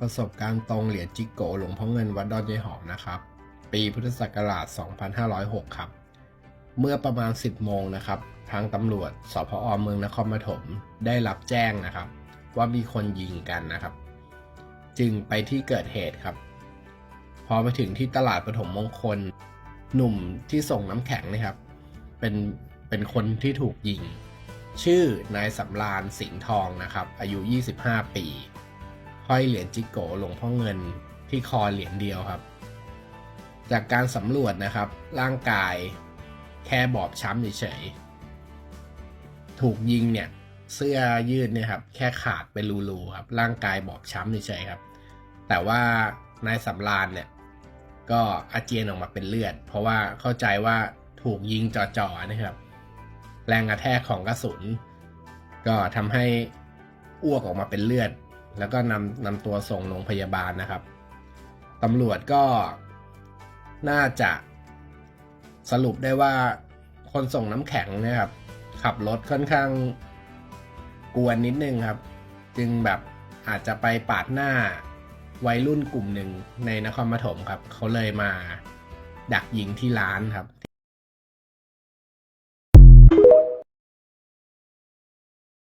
ประสบการณ์ตรงเหรียญจิโกหลวงพ่อเงินวัดดอนยายหอมนะครับ ปีพุทธศักราช 2506 ครับ เมื่อประมาณ 10 โมงนะครับ ทางตำรวจสพอเมืองนครปฐมได้รับแจ้งนะครับ ว่ามีคนยิงกันนะครับ จึงไปที่เกิดเหตุครับ พอไปถึงที่ตลาดปฐมมงคล หนุ่มที่ส่งน้ำแข็งนะครับ เป็นเป็นคนที่ถูกยิง ชื่อนายสำราญสิงห์ทองนะครับ อายุ 25 ปี ห้อยเหรียญจิโกหลวงพ่อเงินที่คอเหรียญเดียวครับ จากการสำรวจนะครับ ร่างกายแค่บอบช้ำเฉยๆ ถูกยิงเนี่ย เสื้อยืดเนี่ยครับ แค่ขาดเป็นรูๆครับ ร่างกายบอบช้ำเฉยๆครับ แต่ว่านายสำราญเนี่ย ก็อาเจียนออกมาเป็นเลือด เพราะว่าเข้าใจว่าถูกยิงจ่อๆนะครับ แรงกระแทกของกระสุน ก็ทำให้อ้วกออกมาเป็นเลือด แล้วก็นำนำตัวส่งโรงพยาบาลนะครับตำรวจก็น่าจะสรุปได้ว่าคนส่งน้ำแข็งเนะครับ ขับรถค่อนข้างกวนนิดนึงครับ จึงแบบอาจจะไปปาดหน้าวัยรุ่นกลุ่มหนึ่งในนครปฐมครับ เขาเลยมาดักยิงที่ร้านครับ